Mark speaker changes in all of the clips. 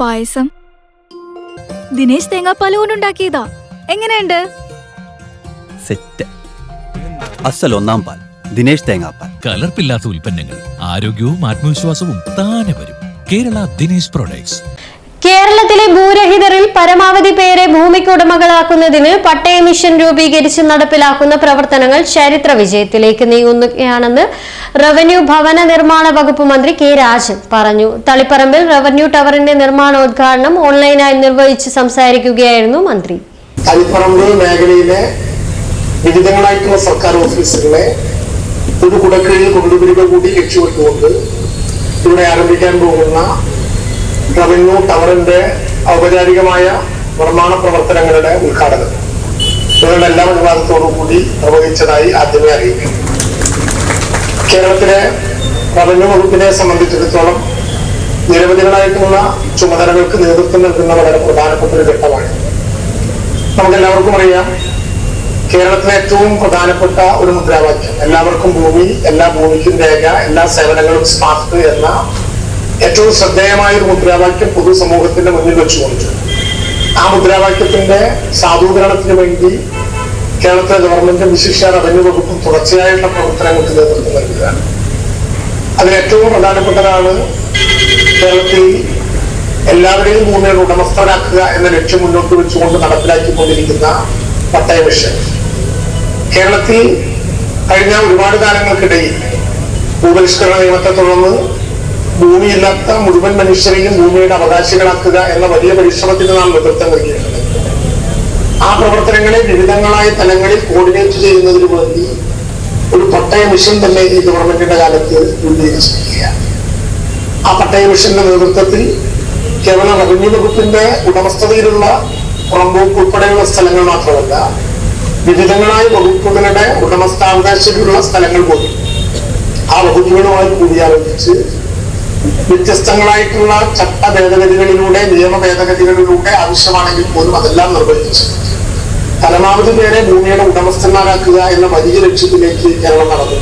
Speaker 1: പായസം. ദിനേശ് തേങ്ങാപ്പാൽ കൊണ്ടുണ്ടാക്കിയതാ എങ്ങനെയുണ്ട്?
Speaker 2: സെറ്റ്. അസൽ ഒന്നാം പാൽ ദിനേശ് തേങ്ങാപ്പാൽ.
Speaker 3: കലർപ്പില്ലാത്ത ഉൽപ്പന്നങ്ങൾ ആരോഗ്യവും ആത്മവിശ്വാസവും താനെ വരും. കേരള ദിനേശ് പ്രൊഡക്ട്സ്
Speaker 4: കേരളത്തിലെ ഭൂരഹിതരിൽ പരമാവധി പേരെ ഭൂമിക്ക് ഉടമകളാക്കുന്നതിന് പട്ടയ മിഷൻ രൂപീകരിച്ച് നടപ്പിലാക്കുന്ന പ്രവർത്തനങ്ങൾ ചരിത്ര വിജയത്തിലേക്ക് നീങ്ങുകയാണെന്ന് റവന്യൂ ഭവന നിർമ്മാണ വകുപ്പ് മന്ത്രി കെ രാജൻ പറഞ്ഞു. തളിപ്പറമ്പിൽ റവന്യൂ ടവറിന്റെ നിർമ്മാണോദ്ഘാടനം ഓൺലൈനായി നിർവഹിച്ച് സംസാരിക്കുകയായിരുന്നു മന്ത്രി.
Speaker 5: തളിപ്പറമ്പ് മേഖലയിലെ വിവിധങ്ങളായിട്ടുള്ള സർക്കാർ ഓഫീസുകളെ ഒരു കുടക്കീഴിൽ കൊണ്ടുവരിക കൂടി ലക്ഷ്യമിട്ടുകൊണ്ട് ഇവിടെ ആരംഭിക്കാൻ പോകുന്ന റവന്യൂ ടവറിന്റെ ഔപചാരികമായ നിർമ്മാണ പ്രവർത്തനങ്ങളുടെ ഉദ്ഘാടനം. ഇവരുടെ എല്ലാ അനുവാദത്തോടും കൂടി നിർവഹിച്ചതായി ആദ്യമേ അറിയിക്കുന്നു. കേരളത്തിലെ റവന്യൂ വകുപ്പിനെ സംബന്ധിച്ചിടത്തോളം നിരവധികളായിട്ടുള്ള ചുമതലകൾക്ക് നേതൃത്വം നൽകുന്ന വളരെ പ്രധാനപ്പെട്ട ഒരു ഘട്ടമാണ്. നമുക്കെല്ലാവർക്കും അറിയാം കേരളത്തിലെ ഏറ്റവും പ്രധാനപ്പെട്ട ഒരു മുദ്രാവാക്യം എല്ലാവർക്കും ഭൂമി എല്ലാ ഭൂമിക്കും രേഖ എല്ലാ സേവനങ്ങളും സ്മാർട്ട് എന്ന ഏറ്റവും ശ്രദ്ധേയമായ ഒരു മുദ്രാവാക്യം പൊതുസമൂഹത്തിന്റെ മുന്നിൽ വെച്ചുകൊണ്ട്. ആ മുദ്രാവാക്യത്തിന്റെ സാധൂകരണത്തിന് വേണ്ടി കേരളത്തിലെ ഗവൺമെന്റും വിശിഷ്ട റവന്യൂ വകുപ്പും തുടർച്ചയായിട്ടുള്ള പ്രവർത്തനങ്ങൾക്ക് നേതൃത്വം നൽകുകയാണ് അതിൽ ഏറ്റവും പ്രധാനപ്പെട്ടതാണ് കേരളത്തിൽ എല്ലാവരെയും ഭൂമിയുടെ ഉടമസ്ഥരാക്കുക എന്ന ലക്ഷ്യം മുന്നോട്ട് വെച്ചുകൊണ്ട് നടപ്പിലാക്കിക്കൊണ്ടിരിക്കുന്ന പട്ടയ മിഷൻ. കേരളത്തിൽ കഴിഞ്ഞ ഒരുപാട് കാലങ്ങൾക്കിടയിൽ ഭൂപരിഷ്കരണ നിയമത്തെ തുടർന്ന് ഭൂമിയില്ലാത്ത മുഴുവൻ മനുഷ്യരെയും ഭൂമിയുടെ അവകാശികളാക്കുക എന്ന വലിയ പരിശ്രമത്തിന് നാം നേതൃത്വം നൽകിയിട്ടുണ്ട്. ആ പ്രവർത്തനങ്ങളെ വിവിധങ്ങളായ തലങ്ങളിൽ കോർഡിനേറ്റ് ചെയ്യുന്നതിന് വേണ്ടി ഒരു പട്ടയ മിഷൻ തന്നെ ഈ ഗവൺമെന്റിന്റെ കാലത്ത് രൂപീകരിച്ചിരിക്കുകയാണ്. ആ പട്ടയ മിഷന്റെ നേതൃത്വത്തിൽ കേവല റവന്യൂ വകുപ്പിന്റെ ഉടമസ്ഥതയിലുള്ള പുറമ്പോക്ക് ഉൾപ്പെടെയുള്ള സ്ഥലങ്ങൾ മാത്രമല്ല വിവിധങ്ങളായ വകുപ്പുകളുടെ ഉടമസ്ഥാവകാശത്തിലുള്ള സ്ഥലങ്ങൾ പോലും ആ വകുപ്പുകളുമായി കൂടിയാലോചിച്ച് വ്യത്യസ്തങ്ങളായിട്ടുള്ള ചട്ട ഭേദഗതികളിലൂടെ നിയമ ഭേദഗതികളിലൂടെ ആവശ്യമാണെങ്കിൽ പോലും അതെല്ലാം നിർവഹിച്ചു. പരമാവധി പേരെ ഭൂമിയുടെ ഉടമസ്ഥന്മാരാക്കുക എന്ന വലിയ ലക്ഷ്യത്തിലേക്ക് കേരളം നടന്നു.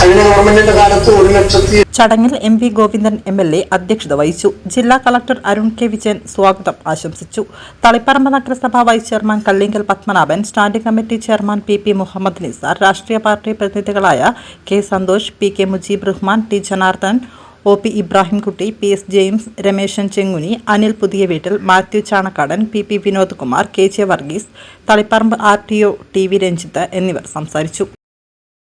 Speaker 5: കഴിഞ്ഞ ഗവൺമെന്റിന്റെ കാലത്ത് ഒരു ലക്ഷത്തി
Speaker 6: ചടങ്ങിൽ M V Govindan M L A അധ്യക്ഷത വഹിച്ചു. ജില്ലാ കളക്ടർ അരുൺ കെ വിജയൻ സ്വാഗതം ആശംസിച്ചു. തളിപ്പറമ്പ് നഗരസഭ vice chairman Kallingal Padmanabhan standing committee chairman P P Muhammad Nisar രാഷ്ട്രീയ party പ്രതിനിധികളായ K Santhosh P K Mujeeb Rahman T Janardhan O P Ibrahimkutty P S James Rameshan Chenguni Anil Puthiya Veettil Mathew Chanakkadan P P Vinod Kumar K J Varghese Thaliparamba R T O T V Ranjith എന്നിവർ സംസാരിച്ചു.